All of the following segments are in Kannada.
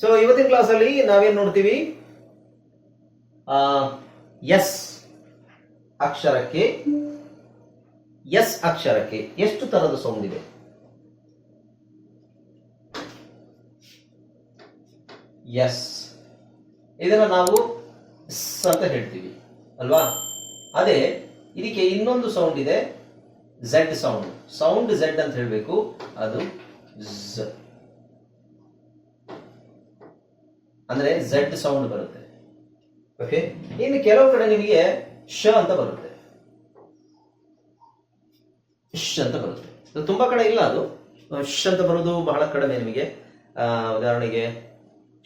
ಸೊ ಇವತ್ತಿನ ಕ್ಲಾಸಲ್ಲಿ ನಾವೇನ್ ನೋಡ್ತೀವಿ? ಎಸ್ ಅಕ್ಷರಕ್ಕೆ ಎಸ್ ಅಕ್ಷರಕ್ಕೆ ಎಷ್ಟು ತರದ ಸೌಂಡ್ ಇದೆ? ಎಸ್. ಇದನ್ನ ನಾವು ಸ್ ಅಂತ ಹೇಳ್ತೀವಿ, ಅಲ್ವಾ? ಅದೇ, ಇದಕ್ಕೆ ಇನ್ನೊಂದು ಸೌಂಡ್ ಇದೆ, ಝೆಡ್ ಸೌಂಡ್ ಸೌಂಡ್ ಝೆಡ್ ಅಂತ ಹೇಳಬೇಕು, ಅದು ಝ. ಅಂದ್ರೆ ಝೆಡ್ ಸೌಂಡ್ ಬರುತ್ತೆ. ಓಕೆ ಇನ್ನು ಕೆಲವು ಕಡೆ ನಿಮಗೆ ಶ ಅಂತ ಬರುತ್ತೆ. ಶ್ ಅಂತ ಬರುತ್ತೆ. ತುಂಬಾ ಕಡೆ ಇಲ್ಲ ಅದು. ಶ್ ಅಂತ ಬರೋದು ಬಹಳ ಕಡಿಮೆ ನಿಮಗೆ. ಉದಾಹರಣೆಗೆ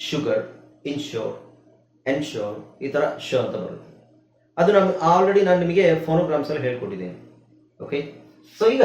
ಶುಗರ್, ಇನ್ಶೋರ್, ಎನ್ಶೋರ್, ಈ ತರ ಶ ಅಂತ ಬರುತ್ತೆ. ಅದು ನಮ್ ಆಲ್ರೆಡಿ ನಾನು ನಿಮಗೆ ಫೋನೋಗ್ರಾಮ್ಸ್ ಅಲ್ಲಿ ಹೇಳ್ಕೊಟ್ಟಿದ್ದೇನೆ. ಓಕೆ ಸೊ ಈಗ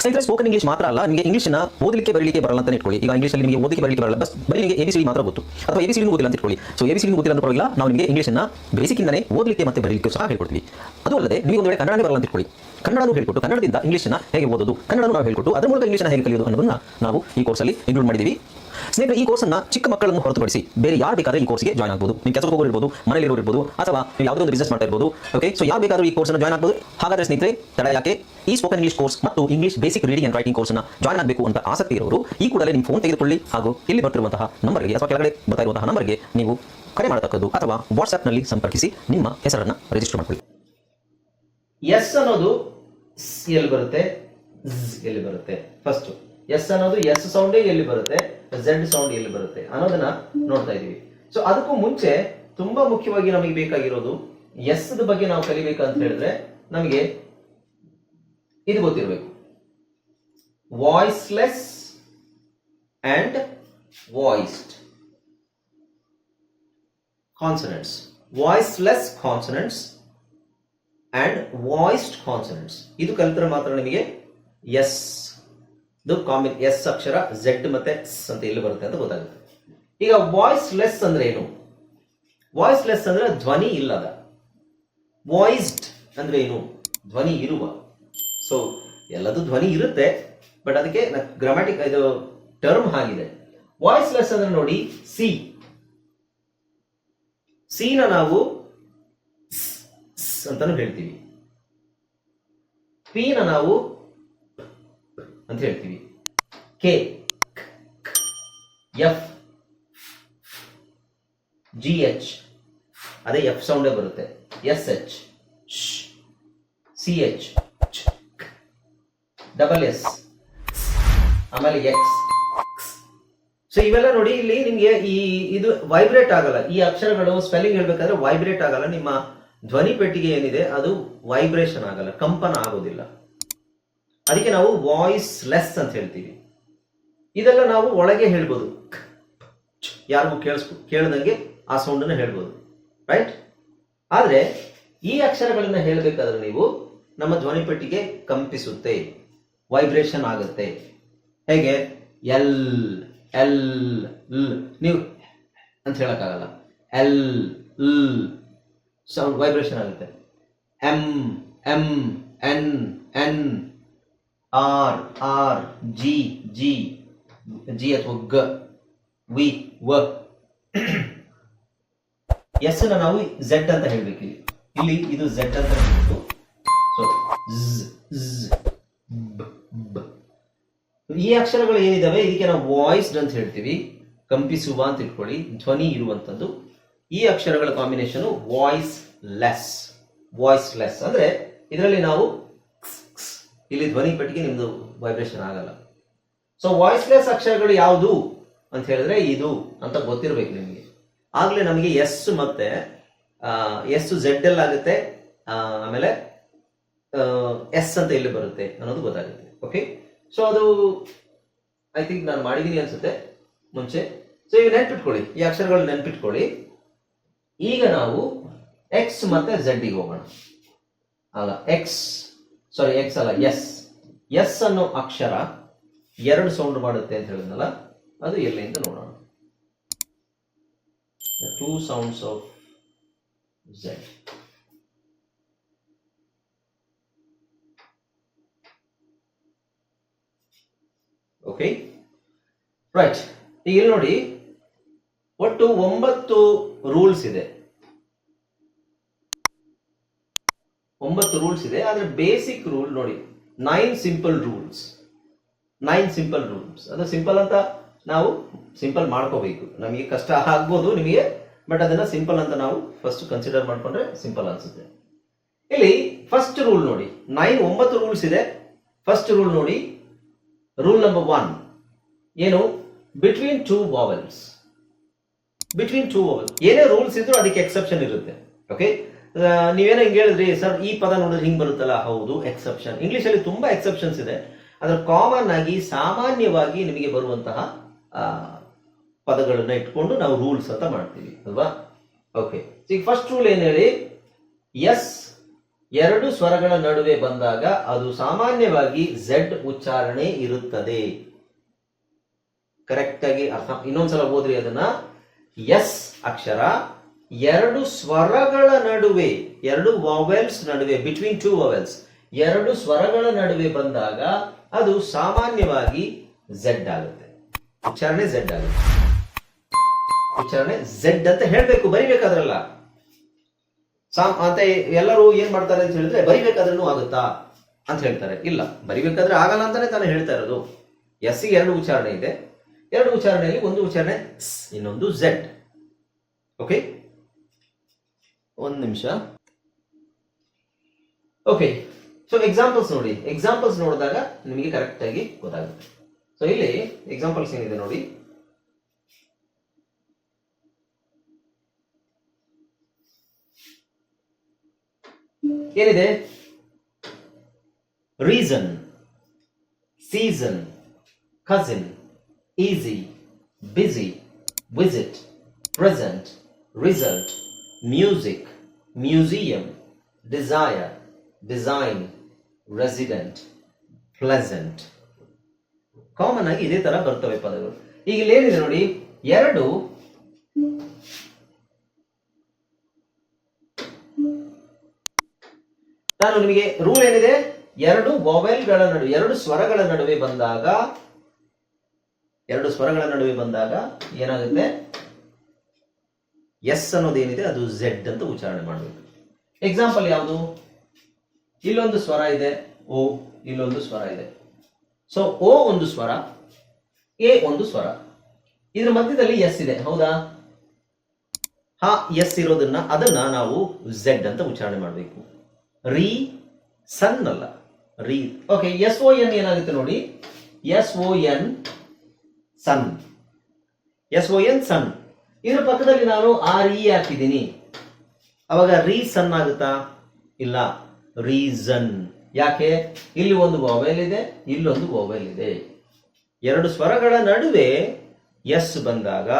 ಸ್ನೇಹಿತರೆ ಸ್ಪೋಕನ್ ಇಂಗ್ಲಿಷ್ ಮಾತ್ರ ಅಲ್ಲ, ನಿಮಗೆ ನ ಓದಲಿಕ್ಕೆ, ಬರಲಿಕ್ಕೆ ಬರಲ್ಲ ಅಂತ ಇಟ್ಕೊಳ್ಳಿ. ಈಗ ಇಂಗ್ಲೀಷ್ ನಿಮಗೆ ಓದಲಿಕ್ಕೆ, ಬರಲಿಕ್ಕೆ ಬರಲ್ಲ. ಬಸ್ ಬರೀ ನಿಮಗೆ ಎ ಸಿ ಮಾತ್ರ ಗೊತ್ತು. ಅಥವಾ ಎ ಬಿ ಸಿ ಗೊತ್ತಿಲ್ಲ ಅಂತ ಇಟ್ಕೊಳ್ಳಿ. ಸೊ ಎ ಬಿ ಸಿ ಗೊತ್ತಿಲ್ಲ ಅಂತ ಪರವಾಗಿಲ್ಲ. ನಾವು ನಿಮಗೆ ಇಂಗ್ಲಿಷ್ನ ಬೇಸಿಕ್ಕಿಂದನೇ ಓದಲಿಕ್ಕೆ ಮತ್ತೆ ಬರಲಿಕ್ಕೆ ಸಹ ಹೇಳ್ಕೊಡ್ತೀವಿ. ಅದು ಅಲ್ಲದೆ, ನೀವು ಒಂದು ವೇಳೆ ಕನ್ನಡನೇ ಬರಲ್ಲ ಅಂತ ಇಟ್ಕೊಳ್ಳಿ. ಕನ್ನಡನೂ ಹೇಳ್ಕೊಟ್ಟು, ಕನ್ನಡದಿಂದ ಇಂಗ್ಲೀಷ್ನ ಹೇಗೆ ಓದೋದು, ಕನ್ನಡನೂ ನಾವು ಹೇಳ್ಕೊಟ್ಟು, ಅದರ ಮೂಲಕ ಇಂಗ್ಲಿಷ್ನ ಹೇಗೆ ಕಲಿಯೋದು ಅನ್ನೋದನ್ನ ನಾವು ಈ ಕೋರ್ಸಲ್ಲಿ ಇನ್ಕ್ಲೂಡ್ ಮಾಡಿದ್ದೀವಿ. ಸ್ನೇಹಿತರೆ, ಈ ಕೋರ್ಸನ್ನ ಚಿಕ್ಕ ಮಕ್ಕಳನ್ನು ಹೊರತುಪಡಿಸಿ ಬೇರೆ ಯಾರು ಬೇಕಾದ್ರೆ ಈ ಕೋರ್ಸ್ಗೆ ಜಾಯ್ನ್ ಆಗ್ಬೋದು. ನೀವು ಕೆಲಸಕ್ಕೆ ಹೋಗೋರು ಇರ್ಬೋದು, ಮನೆಯಲ್ಲಿ ಇರ್ಬೋದು, ಅಥವಾ ನೀವು ಯಾವುದೋ ಒಂದು ಬಿಸ್ನೆಸ್ ಮಾಡ್ತಾ ಇರ್ಬೋದು. ಓಕೆ ಸೊ ಯಾರು ಬೇಕಾದ್ರೂ ಈ ಕೋರ್ಸ್ನ ಜಾಯ್ನ್ ಆಗ್ಬೋದು. ಹಾಗಾದ್ರೆ ಸ್ನೇಹಿತರೆ, ತಡ ಯಾಕೆ? ಈ ಸ್ಪೋಕನ್ ಇಂಗ್ಲಿಷ್ ಕೋರ್ಸ್ ಮತ್ತು English basic reading and writing ಕೋರ್ಸ್ನ ಜಾಯ್ನ್ ಆಗಬೇಕು ಅಂತ ಆಸಕ್ತಿ ಇರೋರು, ಈ ಕೂಡಲೇ ನಿಮ್ಮ ಫೋನ್ ತೆಗೆದುಕೊಳ್ಳಿ ಹಾಗೂ ಇಲ್ಲಿ ಬರ್ತಿರುವಂತಹ ನಂಬರ್ಗೆ ಅಥವಾ ಕೆಳಗಡೆ ಬರ್ತಾ ಇರುವಂತಹ ನಂಬರ್ಗೆ ನೀವು ಕರೆ ಮಾಡತಕ್ಕದ್ದು ಅಥವಾ ವಾಟ್ಸ್ಆಪ್ನಲ್ಲಿ ಸಂಪರ್ಕಿಸಿ ನಿಮ್ಮ ಹೆಸರನ್ನು ರಿಜಿಸ್ಟರ್ ಮಾಡಿಕೊಳ್ಳಿ. ಎಸ್ ಅನ್ನೋದು ಎಲ್ಲಿ ಬರುತ್ತೆ? ಎಲ್ಲಿ ಬರುತ್ತೆ? ಫಸ್ಟ್ ಎಸ್ ಅನ್ನೋದು ಎಸ್ ಸೌಂಡೇ ಎಲ್ಲಿ ಬರುತ್ತೆ? ಝೆಡ್ ಸೌಂಡ್ ಎಲ್ಲಿ ಬರುತ್ತೆ? ಅನ್ನೋದನ್ನ ನೋಡ್ತಾ ಇದೀವಿ ಸೊ ಅದಕ್ಕೂ ಮುಂಚೆ ತುಂಬಾ ಮುಖ್ಯವಾಗಿ ನಮಗೆ ಬೇಕಾಗಿರೋದು ಎಸ್ ಬಗ್ಗೆ ನಾವು ಕಲಿಬೇಕಂತ ಹೇಳಿದ್ರೆ ನಮಗೆ ಇದು ಗೊತ್ತಿರಬೇಕು. Voiceless and voiced consonants voiceless consonants and voiced consonants ಇದು ಕಲಿತರೆ ಮಾತ್ರ ನಿಮಗೆ ಎಸ್. ಇದು ಕಾಮಿನ್ ಎಸ್ ಅಕ್ಷರ ಝೆಡ್ ಮತ್ತೆ ಎಸ್ ಅಂತ ಎಲ್ಲಿ ಬರುತ್ತೆ ಅಂತ ಗೊತ್ತಾಗುತ್ತೆ. ಈಗ ವಾಯ್ಸ್ ಲೆಸ್ ಅಂದ್ರೆ ಏನು? ವಾಯ್ಸ್ ಲೆಸ್ ಅಂದ್ರೆ ಧ್ವನಿ ಇಲ್ಲದ. ವಾಯ್ಸ್ಡ್ ಅಂದ್ರೆ ಏನು? ಧ್ವನಿ ಇರುವ. ಸೊ ಎಲ್ಲದೂ ಧ್ವನಿ ಇರುತ್ತೆ ಬಟ್ ಅದಕ್ಕೆ ಗ್ರಾಮ್ಯಾಟಿಕ್ ಇದು ಟರ್ಮ್ ಆಗಿದೆ ವಾಯ್ಸ್ ಲೆಸ್ ಅಂದ್ರೆ ನೋಡಿ ಸಿ ಸಿನ ನಾವು ಅಂತಾನು ಹೇಳ್ತೀವಿ. ಪಿನ ನಾವು ಅಂತ ಹೇಳ್ತೀವಿ. ಕೆ ಎಫ್ ಜಿ ಎಚ್ ಅದೇ ಎಫ್ ಸೌಂಡೇ ಬರುತ್ತೆ. S H C H double S ಆಮೇಲೆ ಎಕ್ಸ್ ಸೊ ಇವೆಲ್ಲ ನೋಡಿ ಇಲ್ಲಿ ನಿಮಗೆ ಈ ಇದು ವೈಬ್ರೇಟ್ ಆಗಲ್ಲ. ಈ ಅಕ್ಷರಗಳು ಸ್ಪೆಲ್ಲಿಂಗ್ ಹೇಳ್ಬೇಕಾದ್ರೆ ವೈಬ್ರೇಟ್ ಆಗಲ್ಲ. ನಿಮ್ಮ ಧ್ವನಿ ಪೆಟ್ಟಿಗೆ ಏನಿದೆ ಅದು ವೈಬ್ರೇಷನ್ ಆಗಲ್ಲ. ಕಂಪನ ಆಗೋದಿಲ್ಲ. ಅದಕ್ಕೆ ನಾವು ವಾಯ್ಸ್ ಲೆಸ್ ಅಂತ ಹೇಳ್ತೀವಿ. ಇದೆಲ್ಲ ನಾವು ಒಳಗೆ ಹೇಳ್ಬೋದು. ಯಾರಿಗೂ ಕೇಳಿಸ್ ಕೇಳ್ದಂಗೆ ಆ ಸೌಂಡನ್ನ ಹೇಳ್ಬೋದು. ರೈಟ್ ಆದರೆ ಈ ಅಕ್ಷರಗಳನ್ನ ಹೇಳಬೇಕಾದ್ರೆ ನೀವು ನಮ್ಮ ಧ್ವನಿಪಟ್ಟಿಗೆ ಕಂಪಿಸುತ್ತೆ. ವೈಬ್ರೇಷನ್ ಆಗುತ್ತೆ. ಹೇಗೆ? ಎಲ್ ಎಲ್ ನೀವು ಅಂತ ಹೇಳೋಕ್ಕಾಗಲ್ಲ. ಎಲ್ ಸೌಂಡ್ ವೈಬ್ರೇಷನ್ ಆಗುತ್ತೆ. M M N N R R, G G G ಅಥವಾ ಗ, ವಿ, ವ. ಎಸ್ ಅನ್ನು ನಾವು ಝೆಡ್ ಅಂತ ಹೇಳ್ಬೇಕು ಇಲ್ಲಿ. ಇದು ಝೆಡ್ ಅಂತ ಹೇಳ್ಬೇಕು ಸೊ ಈ ಅಕ್ಷರಗಳು ಏನಿದಾವೆ? ಇದಕ್ಕೆ ನಾವು ವಾಯ್ಸ್ಡ್ ಅಂತ ಹೇಳ್ತೀವಿ. ಕಂಪಿಸುವ ಅಂತ ಇಟ್ಕೊಳ್ಳಿ. ಧ್ವನಿ ಇರುವಂತದ್ದು ಈ ಅಕ್ಷರಗಳ combination voiceless. Voiceless. ಅಂದ್ರೆ, ಇದರಲ್ಲಿ ನಾವು ಇಲ್ಲಿ ಧ್ವನಿ ಪಟ್ಟಿಗೆ ನಿಮ್ದು ವೈಬ್ರೇಷನ್ ಆಗಲ್ಲ. ಸೊ ವಾಯ್ಸ್ಲೆಸ್ ಅಕ್ಷರಗಳು ಯಾವುದು ಅಂತ ಹೇಳಿದ್ರೆ ಇದು ಅಂತ ಗೊತ್ತಿರಬೇಕು ನಿಮಗೆ. ಆಗ್ಲೇ ನಮಗೆ ಎಸ್ ಮತ್ತೆ ಎಸ್ ಝೆಡ್ ಎಲ್ ಆಗುತ್ತೆ ಆಮೇಲೆ ಎಸ್ ಅಂತ ಎಲ್ಲಿ ಬರುತ್ತೆ ಅನ್ನೋದು ಗೊತ್ತಾಗುತ್ತೆ. ಓಕೆ ಸೊ ಅದು ಐ ಥಿಂಕ್ ನಾನು ಮಾಡಿದ್ದೀನಿ ಅನ್ಸುತ್ತೆ ಮುಂಚೆ. ಸೊ ಈಗ ನೆನ್ಪಿಟ್ಕೊಳ್ಳಿ. ಈ ಅಕ್ಷರಗಳು ನೆನ್ಪಿಟ್ಕೊಳ್ಳಿ. ಈಗ ನಾವು ಎಕ್ಸ್ ಮತ್ತೆ ಝೆಡ್ಗೆ ಹೋಗೋಣ. ಅಲ್ಲ ಎಕ್ಸ್ ಸಾರಿ ಎಕ್ಸ್ ಅಲ್ಲ. ಎಸ್ ಎಸ್ ಅನ್ನೋ ಅಕ್ಷರ ಎರಡು ಸೌಂಡ್ ಮಾಡುತ್ತೆ ಅಂತ ಹೇಳಿದ್ನಲ್ಲ, ಅದು ಎಲ್ಲಿಂದ ನೋಡೋಣ. Two sounds of Z. Okay right ಈಗ ಇಲ್ಲಿ ನೋಡಿ, ಒಟ್ಟು ಒಂಬತ್ತು ರೂಲ್ಸ್ ಇದೆ. ಒಂಬತ್ತು ರೂಲ್ಸ್ ಇದೆ, ಆದರೆ ಬೇಸಿಕ್ ರೂಲ್ ನೋಡಿ nine simple rules nine simple rules ಅದು ಸಿಂಪಲ್ ಅಂತ ನಾವು ಸಿಂಪಲ್ ಮಾಡ್ಕೋಬೇಕು. ನಮಗೆ ಕಷ್ಟ ಆಗ್ಬೋದು ನಿಮಗೆ ಬಟ್ ಅದನ್ನ ಸಿಂಪಲ್ ಅಂತ ನಾವು ಫಸ್ಟ್ ಕನ್ಸಿಡರ್ ಮಾಡ್ಕೊಂಡ್ರೆ ಸಿಂಪಲ್ ಅನ್ಸುತ್ತೆ. ಇಲ್ಲಿ ಫಸ್ಟ್ ರೂಲ್ ನೋಡಿ ನೈನ್ ಒಂಬತ್ತು ರೂಲ್ಸ್ ಇದೆ. ಫಸ್ಟ್ ರೂಲ್ ನೋಡಿ ರೂಲ್ ನಂಬರ್ ಒನ್ ಏನು? Between two vowels between two vowel ಏನೇ ರೂಲ್ಸ್ ಇದ್ರೂ ಅದಕ್ಕೆ ಎಕ್ಸೆಪ್ಷನ್ ಇರುತ್ತೆ. ಓಕೆ ನೀವೇನೋ ಹಿಂಗೆ ಹೇಳಿದ್ರಿ, ಸರ್, ಈ ಪದ ನೋಡಿದ್ರೆ ಹಿಂಗ್ ಬರುತ್ತಲ್ಲ? ಹೌದು ಎಕ್ಸೆಪ್ಷನ್ ಇಂಗ್ಲಿಷ್ ಅಲ್ಲಿ ತುಂಬಾ ಎಕ್ಸೆಪ್ಷನ್ಸ್ ಇದೆ. ಅದ್ರ ಕಾಮನ್ ಆಗಿ, ಸಾಮಾನ್ಯವಾಗಿ ನಿಮಗೆ ಬರುವಂತಹ ಪದಗಳನ್ನ ಇಟ್ಕೊಂಡು ನಾವು ರೂಲ್ಸ್ ಅಂತ ಮಾಡ್ತೀವಿ, ಅಲ್ವಾ? ಓಕೆ ಈಗ ಫಸ್ಟ್ ರೂಲ್ ಏನ್ ಹೇಳಿ? ಎಸ್ ಎರಡು ಸ್ವರಗಳ ನಡುವೆ ಬಂದಾಗ ಅದು ಸಾಮಾನ್ಯವಾಗಿ ಝೆಡ್ ಉಚ್ಚಾರಣೆ ಇರುತ್ತದೆ. ಕರೆಕ್ಟ್ ಆಗಿ ಅರ್ಥ ಇನ್ನೊಂದ್ಸಲ ಓದ್ರಿ ಅದನ್ನ. ಎಸ್ ಅಕ್ಷರ. ಎರಡು ಸ್ವರಗಳ ನಡುವೆ ಎರಡು ವಾವೆಲ್ಸ್ ನಡುವೆ ಬಿಟ್ವೀನ್ ಟೂ ವಾವೆಲ್ಸ್ ಎರಡು ಸ್ವರಗಳ ನಡುವೆ ಬಂದಾಗ ಅದು ಸಾಮಾನ್ಯವಾಗಿ ಝೆಡ್ ಆಗುತ್ತೆ. ಉಚ್ಚಾರಣೆ ಝೆಡ್ ಆಗುತ್ತೆ. ಉಚ್ಚಾರಣೆ ಝೆಡ್ ಅಂತ ಹೇಳಬೇಕು ಬರಿಬೇಕಾದ್ರಲ್ಲ. ಸಾಮ್ ಅಂತ ಎಲ್ಲರೂ ಏನ್ ಮಾಡ್ತಾರೆ ಅಂತ ಹೇಳಿದ್ರೆ ಬರಿಬೇಕಾದ್ರೂ ಆಗುತ್ತಾ ಅಂತ ಹೇಳ್ತಾರೆ. ಇಲ್ಲ ಬರಿಬೇಕಾದ್ರೆ ಆಗಲ್ಲ ಅಂತಾನೆ ತಾನೇ ಹೇಳ್ತಾ ಇರೋದು. ಎಸ್ಗೆ ಎರಡು ಉಚ್ಚಾರಣೆ ಇದೆ. ಎರಡು ಉಚ್ಚಾರಣೆಯಲ್ಲಿ ಒಂದು ಉಚ್ಚಾರಣೆ ಸ್, ಇನ್ನೊಂದು ಝೆಡ್ ಓಕೆ ಒಂದು ನಿಮಿಷ. ಓಕೆ ಸೊ ಎಕ್ಸಾಂಪಲ್ಸ್ ನೋಡಿ. ಎಕ್ಸಾಂಪಲ್ಸ್ ನೋಡಿದಾಗ ನಿಮಗೆ ಕರೆಕ್ಟ್ ಆಗಿ ಗೊತ್ತಾಗುತ್ತೆ. ಸೊ ಇಲ್ಲಿ ಎಕ್ಸಾಂಪಲ್ಸ್ ಏನಿದೆ ನೋಡಿ. ಏನಿದೆ? Reason season cousin easy busy visit present result music museum desire, design resident pleasant common ಆಗಿ ಇದೇ ತರ ಬರ್ತವೆ ಪದಗಳು. ಈಗ ಇಲ್ಲಿ ಏನಿದೆ ನೋಡಿ? ಎರಡು ನಾನು ನಿಮಗೆ ರೂಲ್ ಏನಿದೆ? ಎರಡು ಗಳ ನಡುವೆ ಎರಡು ಸ್ವರಗಳ ನಡುವೆ ಬಂದಾಗ ಎರಡು ಸ್ವರಗಳ ನಡುವೆ ಬಂದಾಗ ಏನಾಗುತ್ತೆ? ಎಸ್ ಅನ್ನೋದೇನಿದೆ, ಅದು ಝೆಡ್ ಅಂತ ಉಚ್ಚಾರಣೆ ಮಾಡಬೇಕು. ಎಕ್ಸಾಂಪಲ್ ಯಾವುದು? ಇಲ್ಲೊಂದು ಸ್ವರ ಇದೆ, ಓ, ಇಲ್ಲೊಂದು ಸ್ವರ ಇದೆ. ಸೊ ಓ ಒಂದು ಸ್ವರ, ಎ ಒಂದು ಸ್ವರ. ಇದ್ರ ಮಧ್ಯದಲ್ಲಿ ಎಸ್ ಇದೆ, ಹೌದಾ? ಹಾ, ಎಸ್ ಇರೋದನ್ನ, ಅದನ್ನ ನಾವು ಝೆಡ್ ಅಂತ ಉಚ್ಚಾರಣೆ ಮಾಡಬೇಕು. ರೀ, ಸನ್ ಅಲ್ಲ, ರೀ. ಓಕೆ ಎಸ್ ಓ ಎನ್ ಏನಾಗುತ್ತೆ ನೋಡಿ? S O N son. S O N son. ಇದ್ರ ಪಕ್ಕದಲ್ಲಿ ನಾನು ಆರ್ ಇ ಹಾಕಿದ್ದೀನಿ. ಅವಾಗ ರೀಸನ್ ಆಗುತ್ತಾ? ಇಲ್ಲ. ರೀಸನ್. ಯಾಕೆ? ಇಲ್ಲಿ ಒಂದು ಮೊಬೈಲ್ ಇದೆ, ಇಲ್ಲೊಂದು ಮೊಬೈಲ್ ಇದೆ. ಎರಡು ಸ್ವರಗಳ ನಡುವೆ ಎಸ್ ಬಂದಾಗ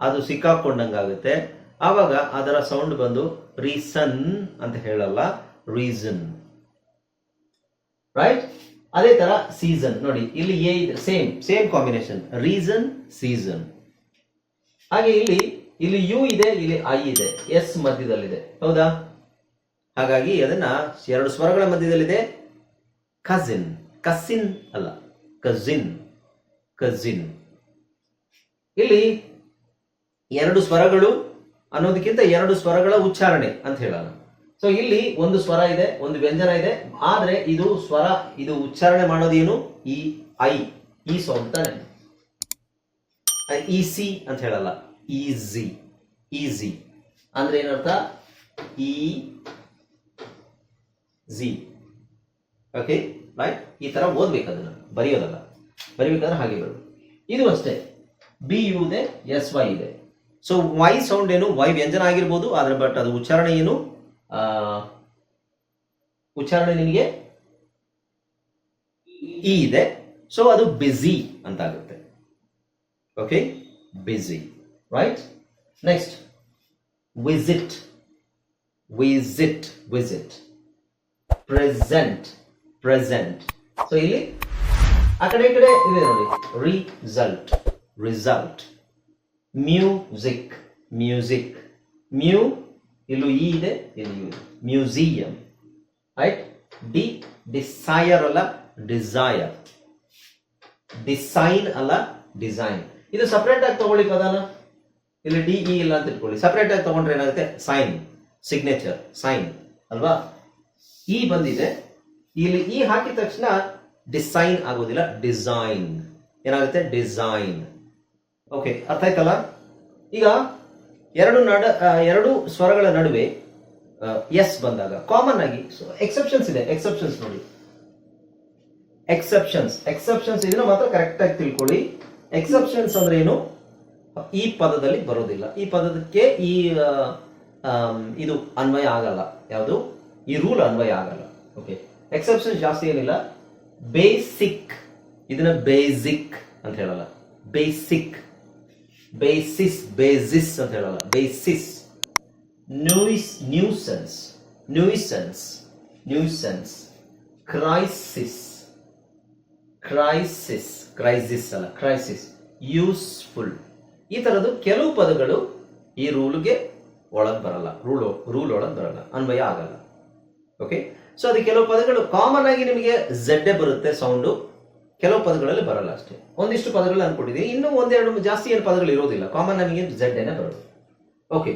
ಅದು ಸಿಕ್ಕಾಕೊಂಡಂಗಾಗುತ್ತೆ. ಆವಾಗ ಅದರ ಸೌಂಡ್ ಬಂದು ರೀಸನ್ ಅಂತ ಹೇಳಲ್ಲ, ರೀಸನ್. ರೈಟ್ ಅದೇ ತರ ಸೀಸನ್. ನೋಡಿ, ಇಲ್ಲಿ ಎ ಇದೆ, same same combination. Reason, season. ಹಾಗೆ ಇಲ್ಲಿ ಇಲ್ಲಿ ಯು ಇದೆ, ಇಲ್ಲಿ ಐ ಇದೆ, ಎಸ್ ಮಧ್ಯದಲ್ಲಿದೆ. ಹೌದಾ? ಹಾಗಾಗಿ ಅದನ್ನ ಎರಡು ಸ್ವರಗಳ ಮಧ್ಯದಲ್ಲಿದೆ. ಕಸಿನ್ ಕಸಿನ್ ಅಲ್ಲ. ಕಸಿನ್ ಕಸಿನ್ ಇಲ್ಲಿ ಎರಡು ಸ್ವರಗಳು ಅನ್ನೋದಕ್ಕಿಂತ ಎರಡು ಸ್ವರಗಳ ಉಚ್ಚಾರಣೆ ಅಂತ ಹೇಳೋಣ. ಸೊ ಇಲ್ಲಿ ಒಂದು ಸ್ವರ ಇದೆ, ಒಂದು ವ್ಯಂಜನ ಇದೆ. ಆದ್ರೆ ಇದು ಸ್ವರ, ಇದು ಉಚ್ಚಾರಣೆ ಮಾಡೋದೇನು? ಈ ಐ. ಈ ಸ್ವಂತ ತಾನೆ ಈಸಿ ಅಂತ ಹೇಳಲ್ಲ. ಈಸಿ ಈಸಿ ಅಂದ್ರೆ ಏನರ್ಥ? ಈ ಜಿ ಓಕೆ ರೈಟ್ ಈ ತರ ಓದ್ಬೇಕು ಅದನ್ನ ಬರೆಯೋದಲ್ಲ. ಬರಿಬೇಕಾದ್ರೆ ಹಾಗೆ ಬರೋದು ಇದು ಅಷ್ಟೇ. ಬಿ ಯು ಇದೆ ಎಸ್ ವೈ ಇದೆ. ಸೊ ವೈ ಸೌಂಡ್ ಏನು? ವೈ ವ್ಯಂಜನ ಆಗಿರ್ಬೋದು, ಆದ್ರೆ ಬಟ್ ಅದು ಉಚ್ಚಾರಣೆ ಏನು? ಉಚ್ಚಾರಣೆ ನಿಮಗೆ ಇ ಇದೆ. ಸೊ ಅದು ಬಿಸಿ ಅಂತ ಆಗುತ್ತೆ okay busy right next visit visit visit present present so ಇಲ್ಲಿ ಆ ಕಡೆ ಈ ಕಡೆ ಇದೆ ನೋಡಿ. ರಿಸಲ್ಟ್ ರಿಸಲ್ಟ್ ಮ್ಯೂಸಿಕ್ ಮ್ಯೂಸಿಕ್ ಮ್ಯೂ ಇಲ್ಲೂ ಇ ಇದೆ, ಇಲ್ಲಿ ಯು ಇದೆ. ಮ್ಯೂಸಿಯಂ ರೈಟ್ ಡಿ ಡಿಸೈರ್ ಅಲ್ಲ ಡಿಸೈರ್ ಡಿಸೈನ್ ಅಲ್ಲ ಡಿಸೈನ್ ಇದು ಸಪ್ರೇಟ್ ಆಗಿ ತಗೊಳ್ಳಿ ಅದಲ್ಲ ಇಲ್ಲಿ ಡಿ ಇ ಇಲ್ಲ ಅಂತ ಇಟ್ಕೊಳ್ಳಿ. ಸಪ್ರೇಟ್ ಆಗಿ ತಗೊಂಡ್ರೆ ಏನಾಗುತ್ತೆ? ಸೈನ್ ಸಿಗ್ನೇಚರ್ ಸೈನ್ ಅಲ್ವಾ? ಇ ಬಂದಿದೆ. ಇಲ್ಲಿ ಇ ಹಾಕಿದ ತಕ್ಷಣ ಡಿಸೈನ್ ಆಗೋದಿಲ್ಲ. ಡಿಸೈನ್ ಏನಾಗುತ್ತೆ? ಡಿಸೈನ್ ಓಕೆ ಅರ್ಥ ಆಯ್ತಲ್ಲ? ಈಗ ಎರಡು ನಡ ಎರಡು ಸ್ವರಗಳ ನಡುವೆ ಎಸ್ ಬಂದಾಗ ಕಾಮನ್ ಆಗಿ ಎಕ್ಸೆಪ್ಷನ್ಸ್ ಇದೆ. ಎಕ್ಸೆಪ್ಷನ್ಸ್ ನೋಡಿ. ಎಕ್ಸೆಪ್ಷನ್ಸ್ ಎಕ್ಸೆಪ್ಷನ್ಸ್ ಇದನ್ನ ಮಾತ್ರ ಕರೆಕ್ಟ್ ಆಗಿ ತಿಳ್ಕೊಳ್ಳಿ. ಎಕ್ಸೆಪ್ಷನ್ಸ್ ಅಂದ್ರೆ ಏನು? ಈ ಪದದಲ್ಲಿ ಬರೋದಿಲ್ಲ. ಈ ಪದಕ್ಕೆ ಈ ಇದು ಅನ್ವಯ ಆಗಲ್ಲ. ಯಾವುದು? ಈ ರೂಲ್ ಅನ್ವಯ ಆಗಲ್ಲ. ಓಕೆ ಎಕ್ಸೆಪ್ಷನ್ಸ್ ಜಾಸ್ತಿ ಏನಿಲ್ಲ. ಬೇಸಿಕ್ ಇದನ್ನ ಬೇಸಿಕ್ ಅಂತ ಹೇಳಲ್ಲ. ಬೇಸಿಕ್ ಬೇಸಿಸ್ ಬೇಸಿಸ್ ಅಂತ ಹೇಳಲ್ಲ. Basis news nuisance nuisance nuisance crisis crisis crisis ಅಲ್ಲ. ಕ್ರೈಸಿಸ್ ಯೂಸ್ಫುಲ್ ಈ ಥರದ್ದು ಕೆಲವು ಪದಗಳು ಈ ರೂಲ್ಗೆ ಒಳಗೆ ಬರಲ್ಲ. ರೂಲ್ ರೂಲ್ ಒಳಗೆ ಬರಲ್ಲ. ಅನ್ವಯ ಆಗಲ್ಲ. ಓಕೆ ಸೊ ಅದು ಕೆಲವು ಪದಗಳು ಕಾಮನ್ ಆಗಿ ನಿಮಗೆ ಝಡ್ಡೆ ಬರುತ್ತೆ ಸೌಂಡು ಕೆಲವು ಪದಗಳಲ್ಲಿ ಬರಲ್ಲ ಅಷ್ಟೇ. ಒಂದಿಷ್ಟು ಪದಗಳು ಅನ್ಕೊಂಡಿದ್ದೀನಿ ಇನ್ನೂ ಒಂದೆರಡು ಜಾಸ್ತಿ ಏನು ಪದಗಳು ಇರೋದಿಲ್ಲ. ಕಾಮನ್ ನಮಗೆ ಝೆಡ್ಡೇನೆ ಬರೋದು ಓಕೆ